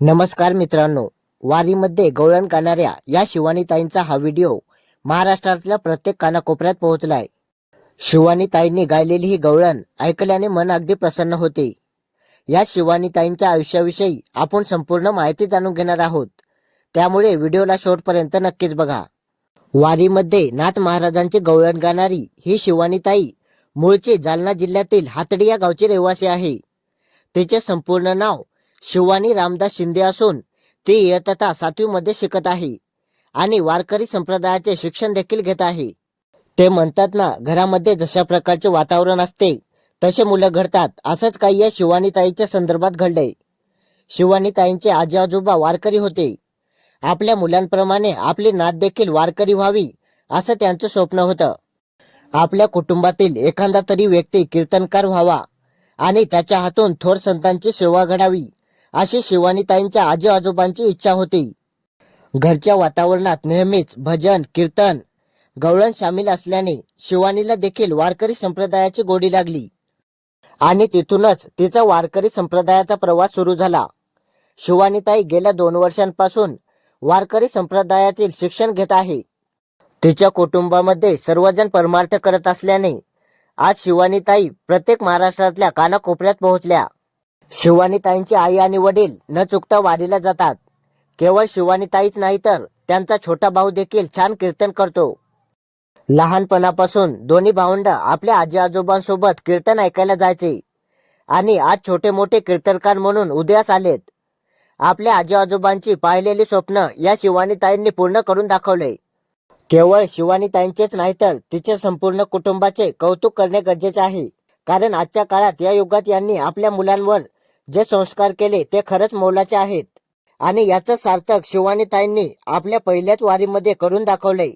नमस्कार मित्रांनो वारीमध्ये गवळण गाणाऱ्या या शिवानीताईंचा हा व्हिडिओ महाराष्ट्रातल्या प्रत्येक कानाकोपऱ्यात पोहोचलाय. शिवानीताईंनी गायलेली ही गवळण ऐकल्याने मन अगदी प्रसन्न होते. या शिवानीताईंच्या आयुष्याविषयी आपण संपूर्ण माहिती जाणून घेणार आहोत. त्यामुळे व्हिडिओला शेवटपर्यंत नक्कीच बघा. वारीमध्ये नाथ महाराजांची गवळण गाणारी ही शिवानीताई मूळचे जालना जिल्ह्यातील हातडी या गावची रहिवासी आहे. तिचे संपूर्ण नाव शिवानी रामदास शिंदे असून ती इयत्ता सातवीमध्ये शिकत आहे आणि वारकरी संप्रदायाचे शिक्षण देखील घेत आहे. ते म्हणतात ना घरामध्ये जशा प्रकारचे वातावरण असते तसे मुलं घडतात. असंच काही या शिवानीताईच्या संदर्भात घडले शिवानीताईंचे आजी आजोबा वारकरी होते. आपल्या मुलांप्रमाणे आपली नात देखील वारकरी व्हावी असं त्यांचं स्वप्न होतं. आपल्या कुटुंबातील एखादा तरी व्यक्ती कीर्तनकार व्हावा आणि त्याच्या हातून थोर संतांची सेवा घडावी अशी शिवानीताईंच्या आजी आजोबांची इच्छा होती. घरच्या वातावरणात नेहमीच भजन कीर्तन गवळण सामील असल्याने शिवानीला देखील वारकरी संप्रदायाची गोडी लागली. आणि तिथूनच तिचा वारकरी संप्रदायाचा प्रवास सुरू झाला. शिवानीताई गेल्या दोन वर्षांपासून वारकरी संप्रदायातील शिक्षण घेत आहे. तिच्या कुटुंबामध्ये सर्वजण परमार्थ करत असल्याने आज शिवानीताई प्रत्येक महाराष्ट्रातल्या कानाकोपऱ्यात पोहोचल्या. शिवानीताईंची आई आणि वडील न चुकता वारीला जातात. केवळ शिवानीताईच नाही तर त्यांचा छोटा भाऊ देखील छान कीर्तन करतो. लहानपणापासून दोन्ही भावंड आपल्या आजी आजोबांसोबत कीर्तन ऐकायला जायचे. आणि आज छोटे मोठे कीर्तनकार म्हणून उदयास आलेत. आपल्या आजी आजोबांची पाहिलेली स्वप्न या शिवानीताईंनी पूर्ण करून दाखवले. केवळ शिवानीताईंचेच नाही तर तिच्या संपूर्ण कुटुंबाचे कौतुक करणे गरजेचे आहे. कारण आजच्या काळात या युगात यांनी आपल्या मुलांवर जे संस्कार केले ते खरंच मोलाचे आहेत. आणि याचं सार्थक शिवानीताईंनी आपल्या पहिल्याच वारीमध्ये करून दाखवले